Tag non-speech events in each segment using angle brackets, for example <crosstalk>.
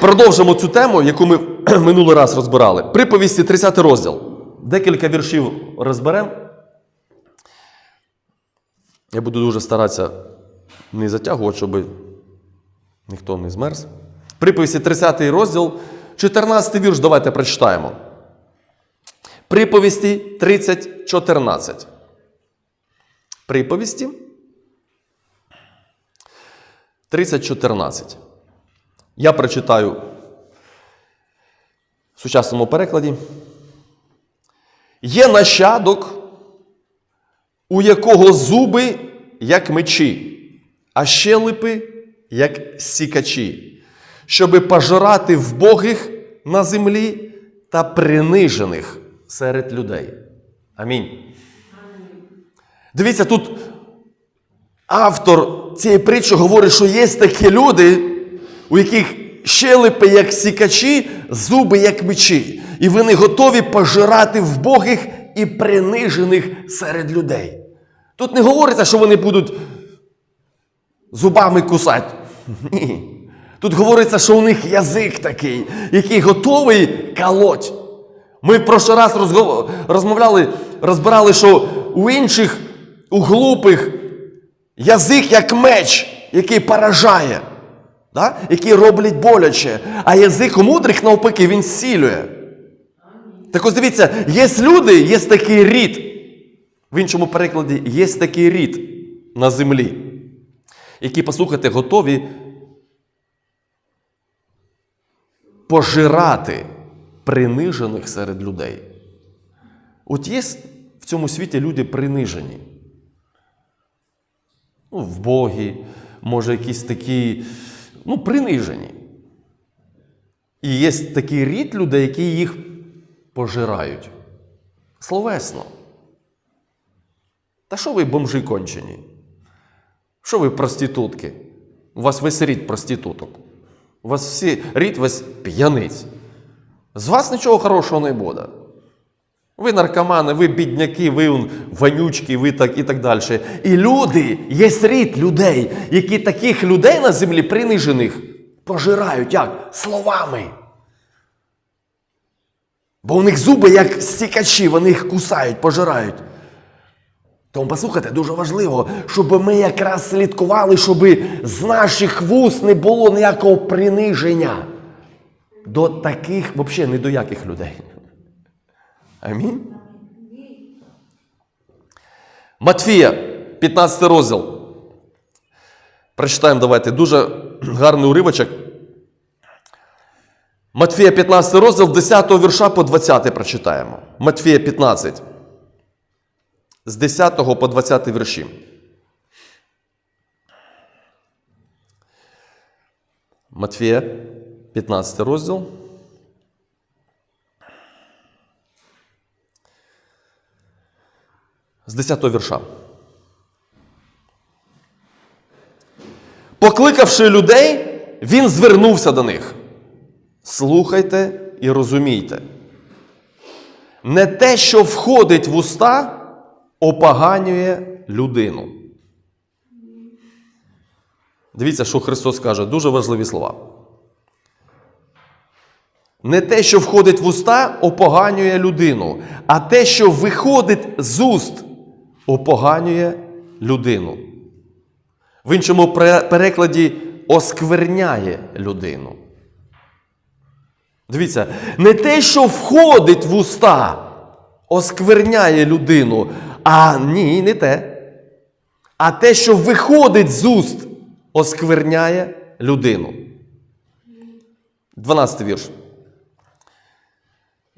Продовжимо цю тему, яку ми <clears throat> минулий раз розбирали. Приповісті 30 розділ. Декілька віршів розберемо. Я буду дуже старатися не затягувати, щоб ніхто не змерз. Приповісті 30 розділ, 14 вірш, давайте прочитаємо. Приповісті 30, 14. Приповісті 30, 14. Я прочитаю в сучасному перекладі. Є нащадок, у якого зуби, як мечі, а щелепи, як сікачі, щоби пожирати вбогих на землі та принижених серед людей. Амінь. Дивіться, тут автор цієї притчі говорить, що є такі люди, у яких щелепи, як сікачі, зуби, як мечі. І вони готові пожирати вбогих і принижених серед людей. Тут не говориться, що вони будуть зубами кусати. Ні. <laughs> Тут говориться, що у них язик такий, який готовий колоть. Ми в прошлий раз розгов- розмовляли, розбирали, що у інших, у глупих, язик як меч, який поражає, да? який роблять боляче, а язик мудрих, навпаки, він зцілює. Так ось дивіться, є люди, є такий рід. В іншому перекладі є такий рід на землі, які, послухайте, готові пожирати принижених серед людей. От є в цьому світі люди принижені. Ну, Богі, може, якісь такі, ну, принижені. І є такий рід людей, які їх пожирають. Словесно. Та що ви бомжи кончені? Що ви проститутки? У вас весь рід проституток. У вас всі рід весь п'яниць. З вас нічого хорошого не буде. Ви наркомани, ви бідняки, ви он, вонючки, ви так і так далі. І люди, є рід людей, які таких людей на землі принижених пожирають як? Словами. Бо у них зуби як стікачі, вони їх кусають, пожирають. Тому послухайте, дуже важливо, щоб ми якраз слідкували, щоб з наших вуст не було ніякого приниження до таких, взагалі, не до яких людей. Амінь. Матфія, 15 розділ. Прочитаємо давайте дуже гарний уривочок. Матфія 15 розділ, 10 вірша по 20 прочитаємо. Матфія 15. З 10 по 20 вірші. Матфія, 15 розділ. З 10 вірша. Покликавши людей, він звернувся до них. Слухайте і розумійте. Не те, що входить в уста, опоганює людину. Дивіться, що Христос каже, дуже важливі слова. Не те, що входить в уста, опоганює людину, а те, що виходить з уст, опоганює людину. В іншому перекладі оскверняє людину. Дивіться, не те, що входить в уста, оскверняє людину, а ні, не те. А те, що виходить з уст, оскверняє людину. 12 вірш.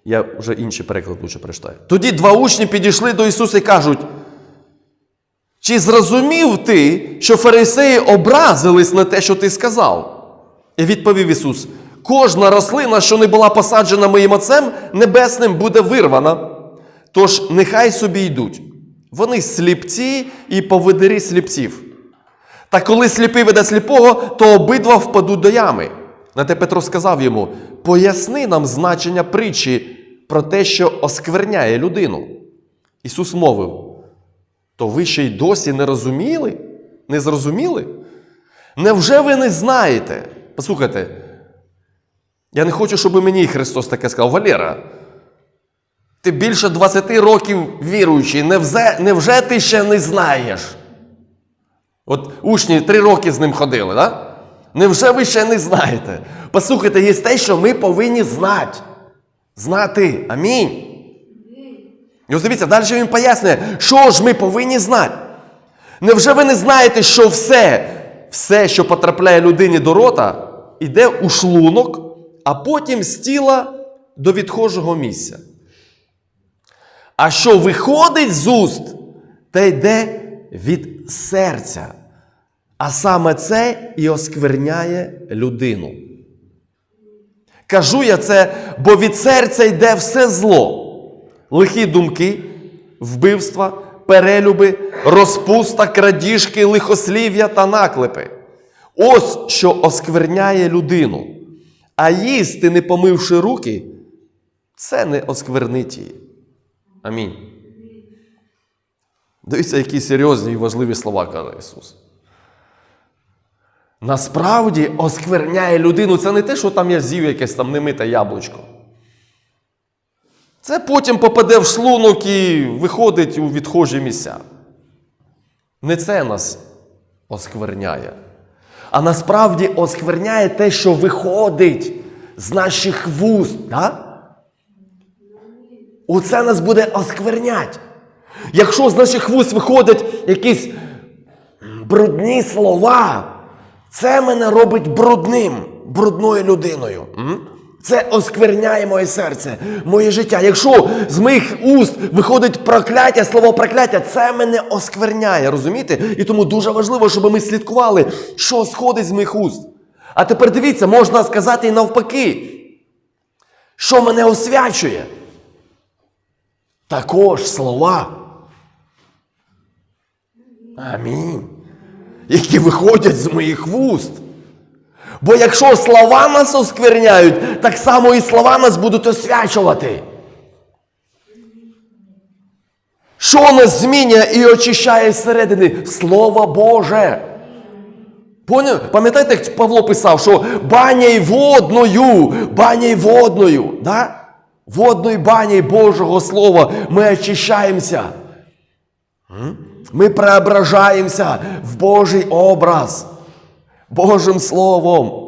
Я вже інший переклад лучше прочитаю. Тоді два учні підійшли до Ісуса і кажуть: чи зрозумів ти, що фарисеї образились на те, що ти сказав? І відповів Ісус: кожна рослина, що не була посаджена моїм Отцем Небесним, буде вирвана. Тож нехай собі йдуть. Вони сліпці і поведирі сліпців. Та коли сліпий веде сліпого, то обидва впадуть до ями. На те Петро сказав йому: поясни нам значення притчі про те, що оскверняє людину. Ісус мовив: то ви ще й досі не розуміли? Не зрозуміли? Невже ви не знаєте? Послухайте, Я не хочу, щоб мені Христос таке сказав. Валера, ти більше 20 років віруючий, невже, невже ти ще не знаєш? От учні три роки з ним ходили, да? Невже ви ще не знаєте? Послухайте, є те, що ми повинні знати. Знати. Амінь. І ось дивіться, далі він пояснює, що ж ми повинні знати. Невже ви не знаєте, що все, все, що потрапляє людині до рота, іде у шлунок, а потім з тіла до відхожого місця? А що виходить з уст, те йде від серця. А саме це і оскверняє людину. Кажу я це, бо від серця йде все зло, лихі думки, вбивства, перелюби, розпуста, крадіжки, лихослів'я та наклепи. Ось що оскверняє людину. А їсти, не помивши руки, це не осквернить її. Амінь. Дивіться, які серйозні і важливі слова каже Ісус. Насправді оскверняє людину це не те, що там я з'їв якесь там немите яблучко. Це потім попаде в шлунок і виходить у відхожі місця. Не це нас оскверняє. А насправді оскверняє те, що виходить з наших вуст. Да? Оце нас буде осквернять. Якщо з наших вуст виходять якісь брудні слова, це мене робить брудним, брудною людиною. М? Це оскверняє моє серце, моє життя. Якщо з моїх уст виходить прокляття, слово прокляття, це мене оскверняє, розумієте? І тому дуже важливо, щоб ми слідкували, що сходить з моїх уст. А тепер дивіться, можна сказати і навпаки, що мене освячує. Також слова. Амінь. Які виходять з моїх вуст. Бо якщо слова нас оскверняють, так само і слова нас будуть освячувати. Що нас змінює і очищає зсередини? Слово Боже. Поняв? Пам'ятаєте, як Павло писав, що баня водною, баня водною, да? водною баней Божого Слова ми очищаємося. Ми преображаємося в Божий образ, Божим Словом.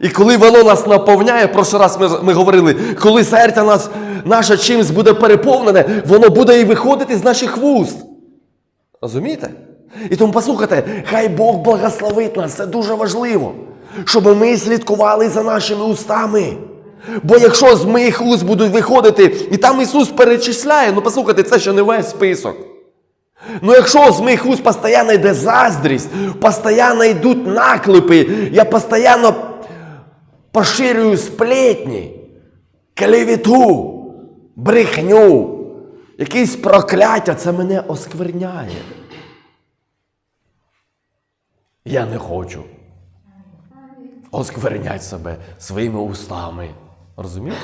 І коли воно нас наповняє, прошлий раз ми, ми говорили, коли серце нас, наше чимось буде переповнене, воно буде і виходити з наших вуст. Розумієте? І тому послухайте, хай Бог благословить нас, це дуже важливо, щоб ми слідкували за нашими устами. Бо якщо з моїх уст будуть виходити, і там Ісус перечисляє, ну послухайте, це ще не весь список. Ну якщо з моїх уст постійно йде заздрість, постійно йдуть наклепи, я постійно поширюю сплетні, клевету, брехню, якісь прокляття, це мене оскверняє. Я не хочу оскверняти себе своїми устами. Розумієте?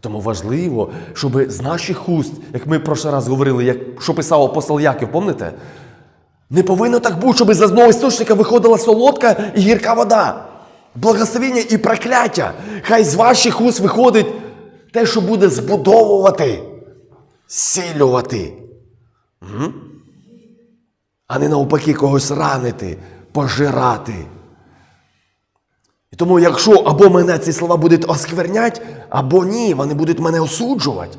Тому важливо, щоб з наших уст, як ми в прошлий раз говорили, як, що писав апостол Яків, пам'ятаєте? Не повинно так бути, щоб з одного істочника виходила солодка і гірка вода. Благословення і прокляття. Хай з ваших уст виходить те, що буде збудовувати, зцілювати. А не навпаки когось ранити, пожирати. І тому, якщо або мене ці слова будуть осквернять, або ні, вони будуть мене осуджувати.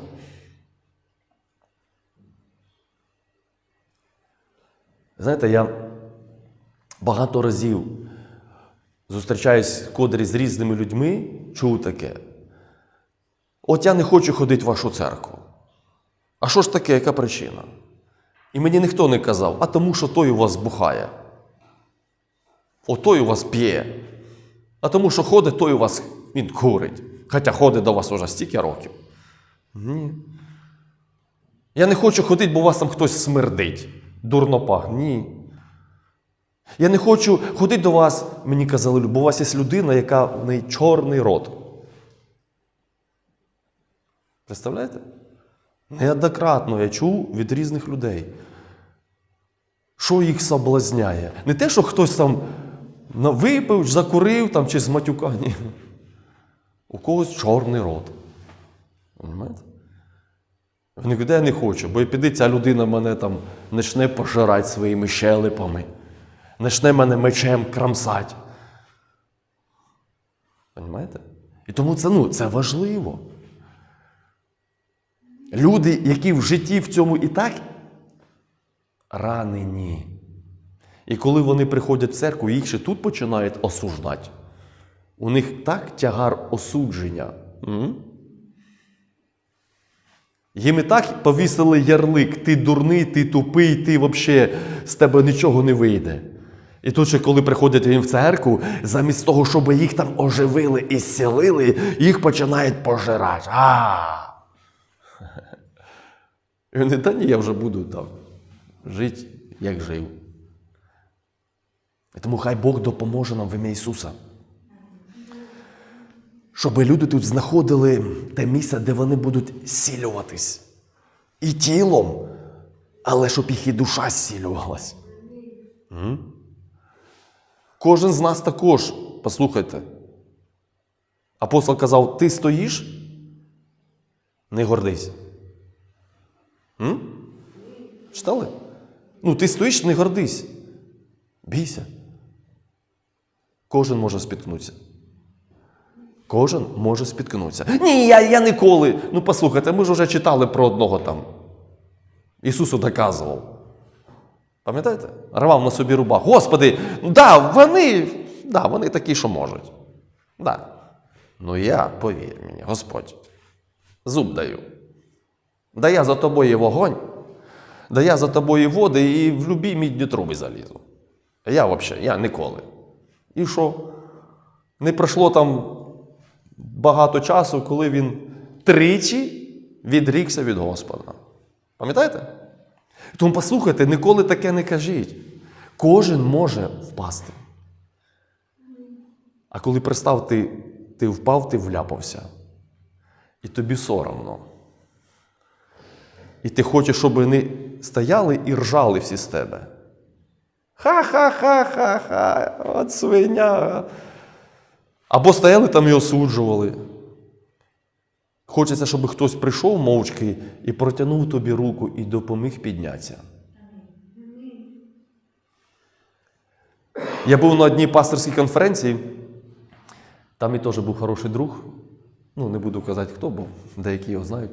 Знаєте, я багато разів зустрічаюсь в кодрі з різними людьми, чув таке. От я не хочу ходити в вашу церкву. А що ж таке, яка причина? І мені ніхто не казав, а тому, що той у вас бухає. О, той у вас п'є. А тому, що ходить, той у вас він курить. Хоча ходить до вас уже стільки років. Ні. Я не хочу ходити, бо у вас там хтось смердить. Дурно пах. Ні. Я не хочу ходити до вас, мені казали, бо у вас є людина, яка в неї чорний рот. Представляєте? Неоднократно я чув від різних людей. Що їх соблазняє? Не те, що хтось там випив, закурив там, чи з матюка. Ні. У когось чорний рот. Понимаєте? Він куди я не хочу, бо піде ця людина мене там почне пожирати своїми щелепами, почне мене мечем крамсати. Понимаєте? І тому це, ну, це важливо. Люди, які в житті в цьому і так ранені. І коли вони приходять в церкву, їх ще тут починають осуждати. У них так тягар осудження. Їм і так повісили ярлик, ти дурний, ти тупий, ти взагалі з тебе нічого не вийде. І тут ще, коли приходять їм в церкву, замість того, щоб їх там оживили і зцілили, їх починають пожирати. А! І <laughs> вони, та ні, я вже буду там жити, як жив. Тому хай Бог допоможе нам в ім'я Ісуса. Щоб люди тут знаходили те місце, де вони будуть зцілюватись. І тілом, але щоб їх і душа зцілювалась. М? Кожен з нас також, послухайте. Апостол казав: ти стоїш, не гордись. М? Читали? Ну, ти стоїш, не гордись. Бійся. Кожен може спіткнутися. Кожен може спіткнутися. Ні, я, я ніколи. Ну, послухайте, ми ж вже читали про одного там. Ісусу доказував. Пам'ятаєте? Рвав на собі рубах. Господи, да, вони, да, вони такі, що можуть. Да. Ну я, повір мені, Господь, зуб даю. Да я за тобою вогонь, да я за тобою води і в любі мідні труби залізу. Я взагалі, я ніколи. І що? Не пройшло там багато часу, коли він тричі відрікся від Господа. Пам'ятаєте? Тому послухайте, ніколи таке не кажіть. Кожен може впасти. А коли пристав, ти, ти впав, ти вляпався. І тобі соромно. І ти хочеш, щоб вони стояли і ржали всі з тебе. Ха-ха-ха-ха-ха, от свиня. Або стояли там і осуджували. Хочеться, щоб хтось прийшов мовчки і протягнув тобі руку і допоміг піднятися. Я був на одній пасторській конференції, там і теж був хороший друг. Ну, не буду казати хто, бо деякі його знають.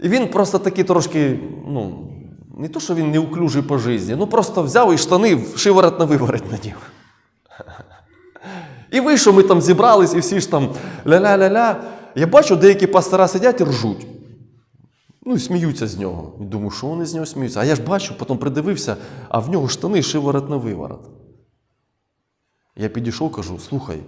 І він просто такий трошки, ну, не то, що він неуклюжий по житті, ну просто взяв і штани шиворот на виворот надів. І вийшов, ми там зібрались, і всі ж там ля-ля-ля-ля. Я бачу, деякі пастора сидять і ржуть. Ну і сміються з нього. І думаю, що вони з нього сміються? А я ж бачу, потім придивився, а в нього штани шиворот на виворот. Я підійшов, кажу: слухай.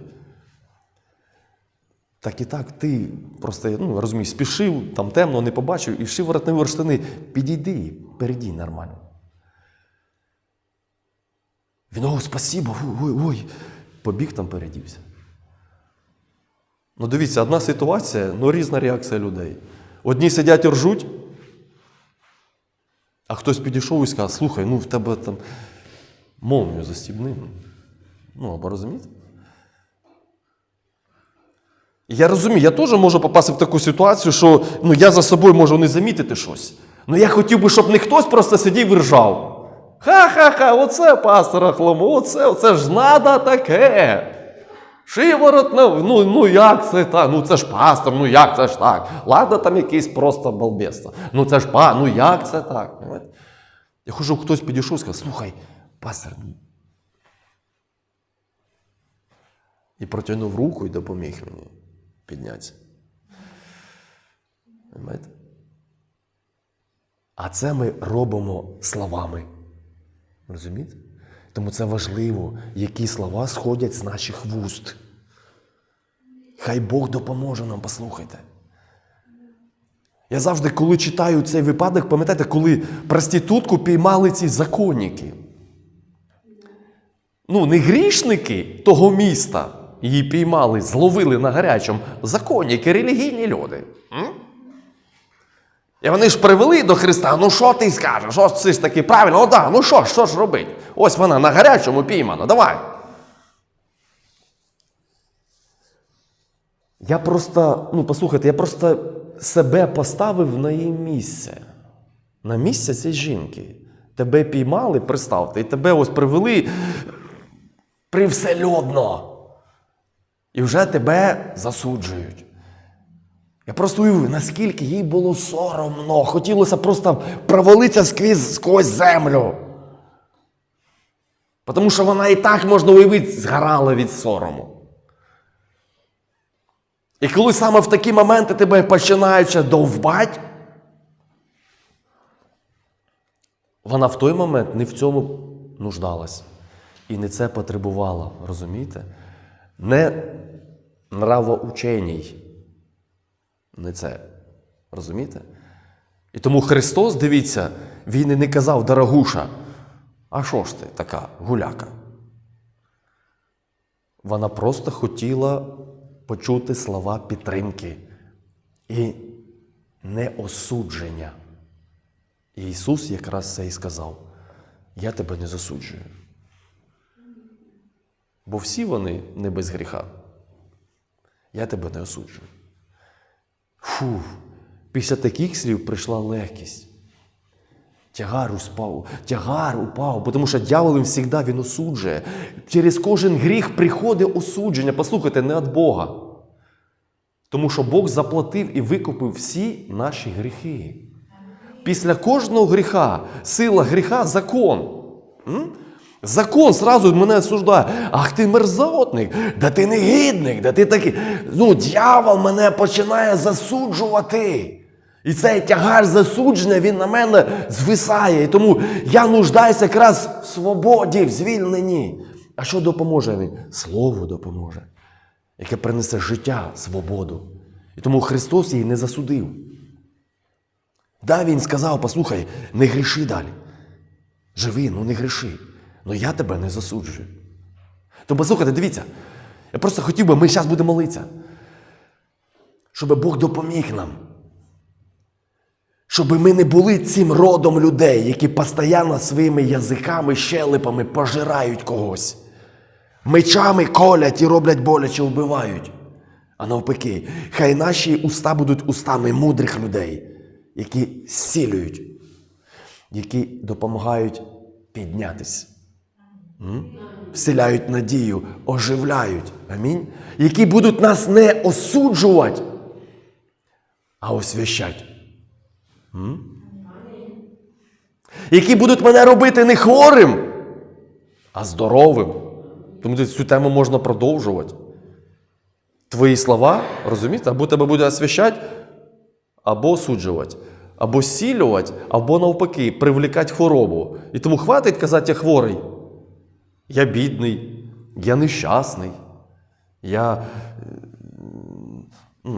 Так і так, ти просто, ну, розумієш, спішив, там темно, не побачив, і шиворот на штани. Підійди, перейди нормально. Він, о, спасибо, ой, ой, ой. Побіг там передівся. Ну, дивіться, одна ситуація, ну різна реакція людей. Одні сидять і ржуть, а хтось підійшов і сказав, слухай, ну в тебе там молнію застібни. Ну, або розумієте? Я розумію, я теж можу попасти в таку ситуацію, що ну, я за собою можу не замітити щось. Ну я хотів би, щоб не хтось просто сидів і ржав. Ха-ха-ха, оце пастора хламу, оце, оце ж надо таке. Шиворот, ну, ну як це так? Ну це ж пастор, ну як це ж так? Ладно, там якийсь просто балбес. Ну це ж па, ну як це так? Я хожу, хтось підійшов і сказав, слухай, пастор. ну». І протягнув руку і допоміг мені піднятися. Понимаєте? А це ми робимо словами. Розумієте? Тому це важливо, які слова сходять з наших вуст. Хай Бог допоможе нам, послухайте. Я завжди, коли читаю цей випадок, пам'ятаєте, коли проститутку піймали ці законники. Ну, не грішники того міста Її піймали, зловили на гарячому законники, релігійні люди. М? І вони ж привели до Христа, ну що ти скажеш? Ось це ж таки правильно, О, да, ну що що ж робить? Ось вона на гарячому піймана, давай. Я просто, ну послухайте, я просто себе поставив на її місце. На місце цієї жінки. Тебе піймали, приставте, і тебе ось привели привселюдно. І вже тебе засуджують. Я просто уявив, наскільки їй було соромно. Хотілося просто провалитися скрізь сквозь землю. Тому що вона і так, можна уявити, згорала від сорому. І коли саме в такі моменти тебе починають довбать, вона в той момент не в цьому нуждалась. І не це потребувала, розумієте? Не нравоученій. Не це. Розумієте? І тому Христос, дивіться, Він і не казав, дорогуша, а що ж ти така гуляка? Вона просто хотіла почути слова підтримки і не осудження. І Ісус якраз це і сказав: Я тебе не засуджую. Бо всі вони не без гріха. Я тебе не осуджую. Фу, після таких слів прийшла легкість. Тягар успав, тягар упав, тому що дьявол завжди він осуджує. Через кожен гріх приходить осудження. Послухайте, не від Бога. Тому що Бог заплатив і викупив всі наші гріхи. Після кожного гріха, сила гріха закон. Закон зразу мене осуждає. Ах ти мерзотник, да ти негідник, да ти такий. Ну, дьявол мене починає засуджувати. І цей тягар засудження, він на мене звисає. І тому я нуждаюся якраз в свободі, в звільненні. А що допоможе він? Слово допоможе, яке принесе життя, свободу. І тому Христос її не засудив. Да, Він сказав, послухай, не гріши далі. Живи, ну не гріши. Ну я тебе не засуджую. То послухайте, дивіться, я просто хотів би, ми зараз будемо молитися, щоб Бог допоміг нам. Щоб ми не були цим родом людей, які постійно своїми язиками, щелепами пожирають когось. Мечами колять і роблять боляче, вбивають. А навпаки, хай наші уста будуть устами мудрих людей, які зцілюють, які допомагають піднятись? Вселяють надію, оживляють. Амінь. Які будуть нас не осуджувати, а освящати. Які будуть мене робити не хворим, а здоровим. Тому цю тему можна продовжувати. Твої слова, розумієте, або тебе буде освящати, або осуджувати, або зцілювати, або навпаки, привлікати хворобу. І тому хватить казати, я хворий. Я бідний, я нещасний, я е,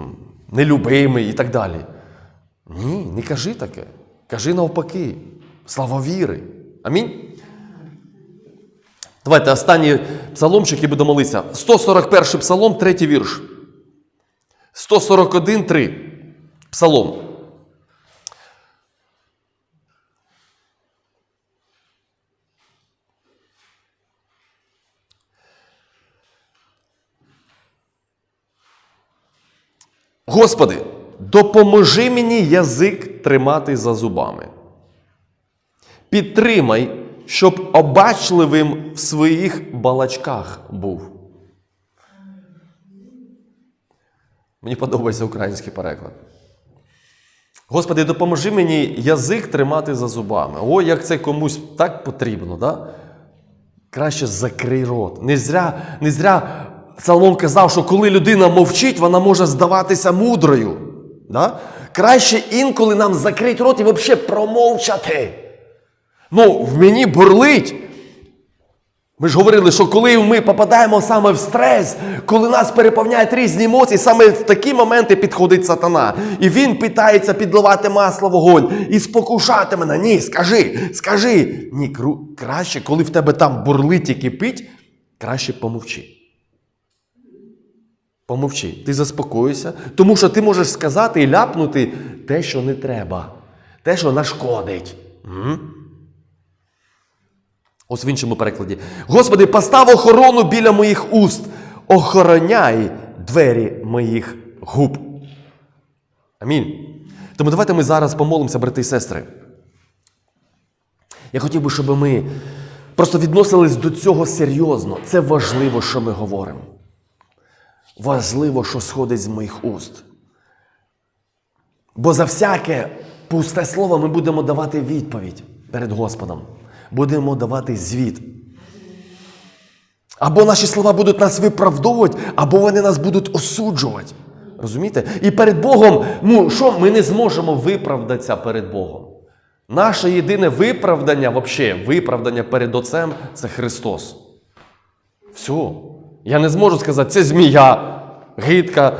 нелюбимий і так далі. Ні, не кажи таке. Кажи навпаки. Слава віри. Амінь. Давайте останній псаломчик і будемо молитися. 141 псалом, третій вірш. 141, 3. Псалом. Господи, допоможи мені язик тримати за зубами. Підтримай, щоб обачливим в своїх балачках був. Мені подобається український переклад. Господи, допоможи мені язик тримати за зубами. О, як це комусь так потрібно, да? Краще закрий рот. Не зря, не зря Соломон казав, що коли людина мовчить, вона може здаватися мудрою. Да? Краще інколи нам закрити рот і взагалі промовчати. Ну, в мені бурлить. Ми ж говорили, що коли ми попадаємо саме в стрес, коли нас переповняють різні емоції, саме в такі моменти підходить сатана. І він питається підливати масло вогонь і спокушати мене. Ні, скажи, скажи. Ні, краще, коли в тебе там бурлить і кипить, краще помовчи. Помовчи, ти заспокоїшся, тому що ти можеш сказати і ляпнути те, що не треба, те, що нашкодить. М? Ось в іншому перекладі. Господи, постав охорону біля моїх уст, охороняй двері моїх губ. Амінь. Тому давайте ми зараз помолимося, брати і сестри. Я хотів би, щоб ми просто відносились до цього серйозно. Це важливо, що ми говоримо. Важливо, що сходить з моїх уст. Бо за всяке пусте слово ми будемо давати відповідь перед Господом. Будемо давати звіт. Або наші слова будуть нас виправдовувати, або вони нас будуть осуджувати. Розумієте? І перед Богом, ну що, ми не зможемо виправдатися перед Богом. Наше єдине виправдання, взагалі, виправдання перед Отцем це Христос. Все. Я не зможу сказати, це змія, гидка,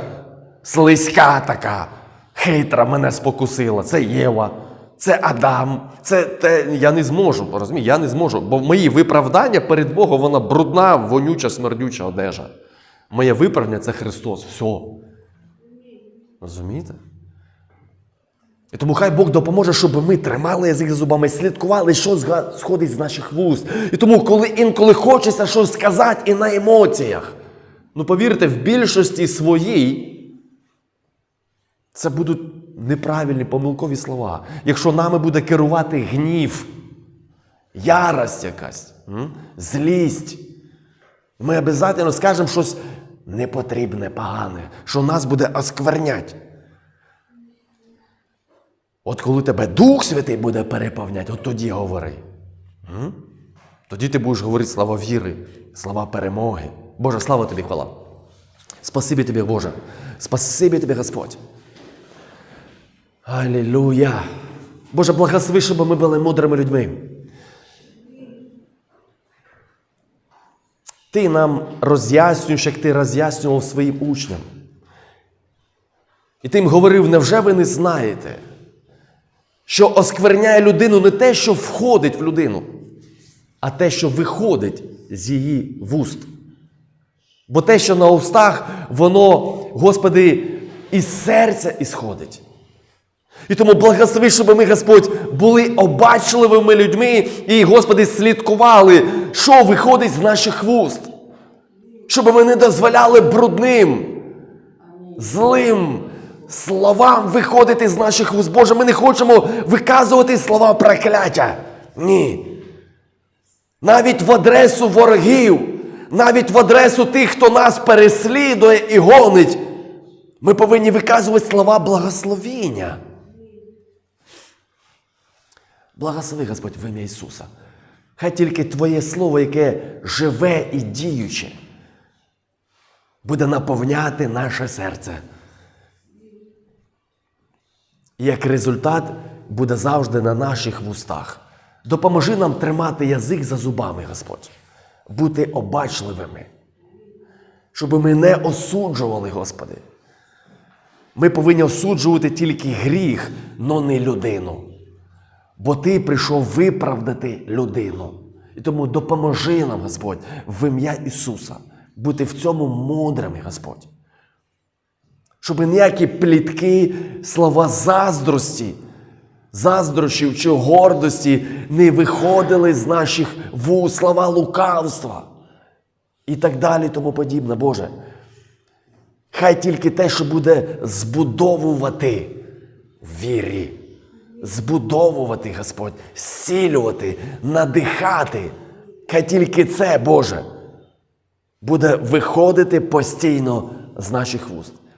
слизька така, хитра мене спокусила. Це Єва, це Адам. Це те. Я не зможу, розумієте? Я не зможу. Бо мої виправдання перед Богом вона брудна, вонюча, смердюча одежа. Моє виправдання це Христос. Все. Розумієте? І тому хай Бог допоможе, щоб ми тримали язик за зубами, слідкували, що сходить з наших вуст. І тому, коли інколи хочеться щось сказати і на емоціях, ну повірте, в більшості своїй це будуть неправильні, помилкові слова. Якщо нами буде керувати гнів, ярость якась, злість, ми обов'язково скажемо щось непотрібне, погане, що нас буде осквернять. От коли тебе Дух Святий буде переповняти, от тоді говори. Тоді ти будеш говорити слова віри, слова перемоги. Боже, слава тобі, хвала. Спасибі тобі, Боже. Спасибі тобі, Господь. Алілуя. Боже, благослови, щоб ми були мудрими людьми. Ти нам роз'яснюєш, як ти роз'яснював своїм учням. І ти їм говорив, невже ви не знаєте, що оскверняє людину не те, що входить в людину, а те, що виходить з її вуст. Бо те, що на устах, воно, Господи, із серця ісходить. І тому благослови, щоб ми, Господь, були обачливими людьми і, Господи, слідкували, що виходить з наших вуст. Щоб ми не дозволяли брудним, злим словам виходити з наших вуст. Боже, ми не хочемо виказувати слова прокляття. Ні. Навіть в адресу ворогів, навіть в адресу тих, хто нас переслідує і гонить, ми повинні виказувати слова благословіння. Благослови, Господь, в ім'я Ісуса. Хай тільки Твоє Слово, яке живе і діюче, буде наповняти наше серце. І як результат буде завжди на наших вустах. Допоможи нам тримати язик за зубами, Господь, бути обачливими, щоб ми не осуджували, Господи. Ми повинні осуджувати тільки гріх, но не людину. Бо Ти прийшов виправдати людину. І тому допоможи нам, Господь, в ім'я Ісуса, бути в цьому мудрими, Господь. Щоб ніякі плітки, слова заздрості, заздрощів чи гордості не виходили з наших вуст, слова лукавства і так далі, тому подібне, Боже. Хай тільки те, що буде збудовувати в вірі, збудовувати, Господь, зцілювати, надихати. Хай тільки це, Боже, буде виходити постійно з наших вуст.